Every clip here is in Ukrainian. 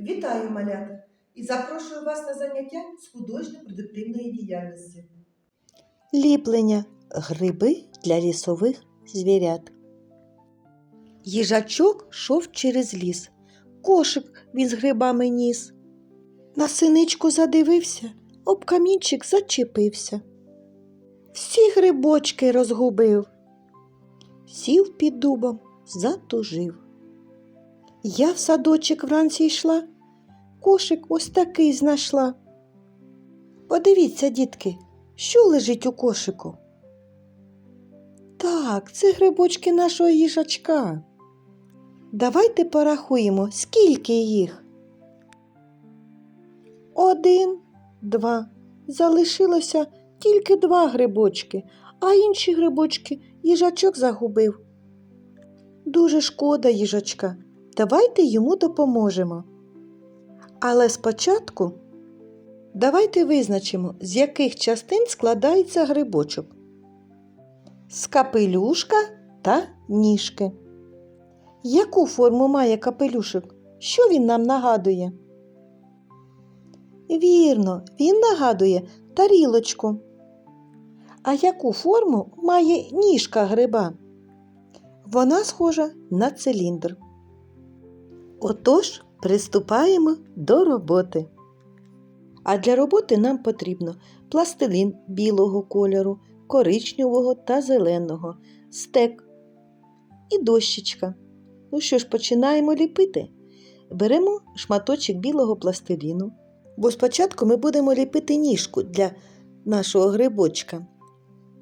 Вітаю, малята! І запрошую вас на заняття з художньо-продуктивної діяльності. Ліплення гриби для лісових звірят. Їжачок йшов через ліс. Кошик він з грибами ніс. На синичку задивився, об камінчик зачепився. Всі грибочки розгубив. Сів під дубом, затужив. Я в садочок вранці йшла, кошик ось такий знайшла. Подивіться, дітки, що лежить у кошику? Так, це грибочки нашого їжачка. Давайте порахуємо, скільки їх. Один, два. Залишилося тільки два грибочки, а інші грибочки їжачок загубив. Дуже шкода їжачка. Давайте йому допоможемо. Але спочатку Давайте визначимо, з яких частин складається грибочок. З капелюшка та ніжки. Яку форму має капелюшок? Що він нам нагадує? Вірно, він нагадує тарілочку. А яку форму має ніжка гриба? Вона схожа на циліндр. Отож, приступаємо до роботи. А для роботи нам потрібно пластилин білого кольору, коричневого та зеленого, стек і дощечка. Ну що ж, починаємо ліпити. Беремо шматочок білого пластиліну, бо спочатку ми будемо ліпити ніжку для нашого грибочка.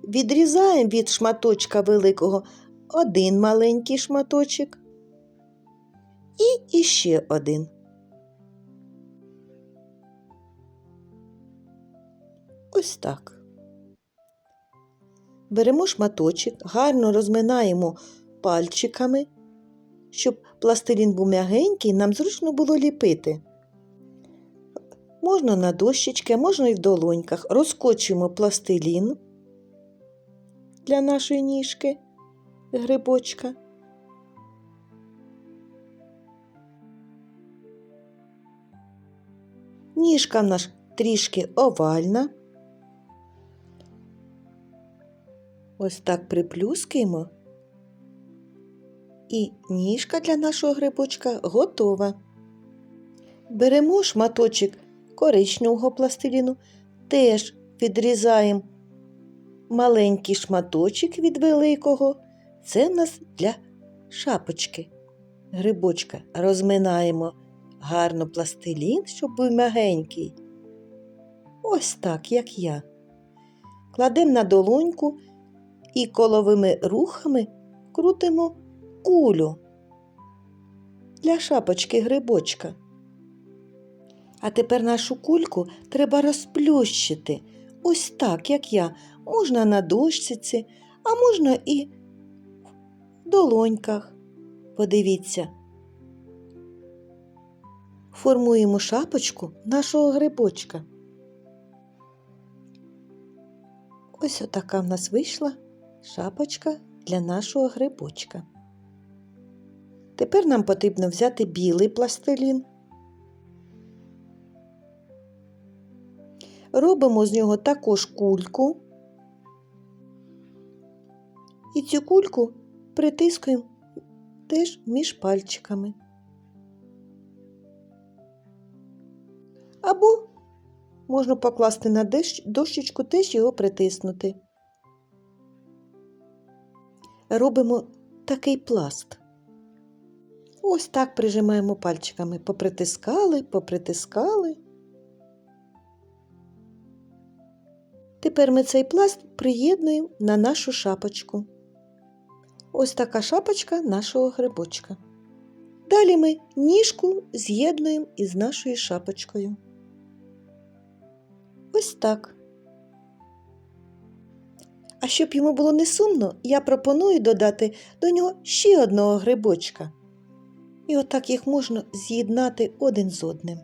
Відрізаємо від шматочка великого один маленький шматочок і іще один. Ось так. Беремо шматочок, гарно розминаємо пальчиками, щоб пластилін був м'ягенький, нам зручно було ліпити. Можна на дощечки, можна і в долоньках. Розкочуємо пластилін для нашої ніжки грибочка. Ніжка в нас трішки овальна. Ось так приплюскаємо. І ніжка для нашого грибочка готова. Беремо шматочок коричневого пластиліну, теж відрізаємо маленький шматочок від великого. Це в нас для шапочки. Грибочка розминаємо гарно пластилін, щоб був м'ягенький. Ось так, як я. Кладемо на долоньку і коловими рухами крутимо кулю для шапочки грибочка. А тепер нашу кульку треба розплющити. Ось так, як я. Можна на дощиці, а можна і в долоньках. Подивіться. Формуємо шапочку нашого грибочка. Ось отака в нас вийшла шапочка для нашого грибочка. Тепер нам потрібно взяти білий пластилін. Робимо з нього також кульку. І цю кульку притискуємо теж між пальчиками. Можна покласти на дощечку, теж його притиснути. Робимо такий пласт. Ось так прижимаємо пальчиками. Попритискали, попритискали. Тепер ми цей пласт приєднуємо на нашу шапочку. Ось така шапочка нашого грибочка. Далі ми ніжку з'єднуємо із нашою шапочкою. Ось так. А щоб йому було не сумно, я пропоную додати до нього ще одного грибочка. І отак їх можна з'єднати один з одним.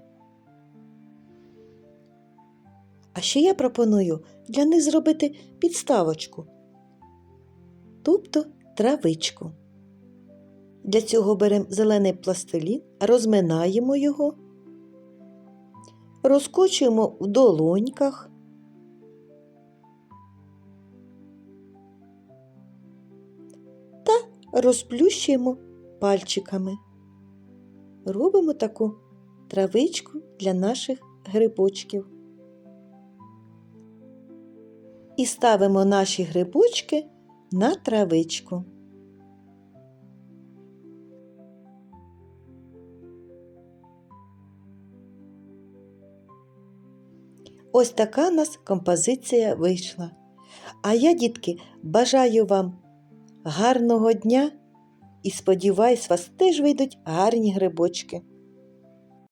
А ще я пропоную для них зробити підставочку, тобто травичку. Для цього беремо зелений пластилін, розминаємо його розкочуємо в долоньках. Та розплющуємо пальчиками. Робимо таку травичку для наших грибочків. І ставимо наші грибочки на травичку. Ось така нас композиція вийшла. А я, дітки, бажаю вам гарного дня і сподіваюсь, вас теж вийдуть гарні грибочки.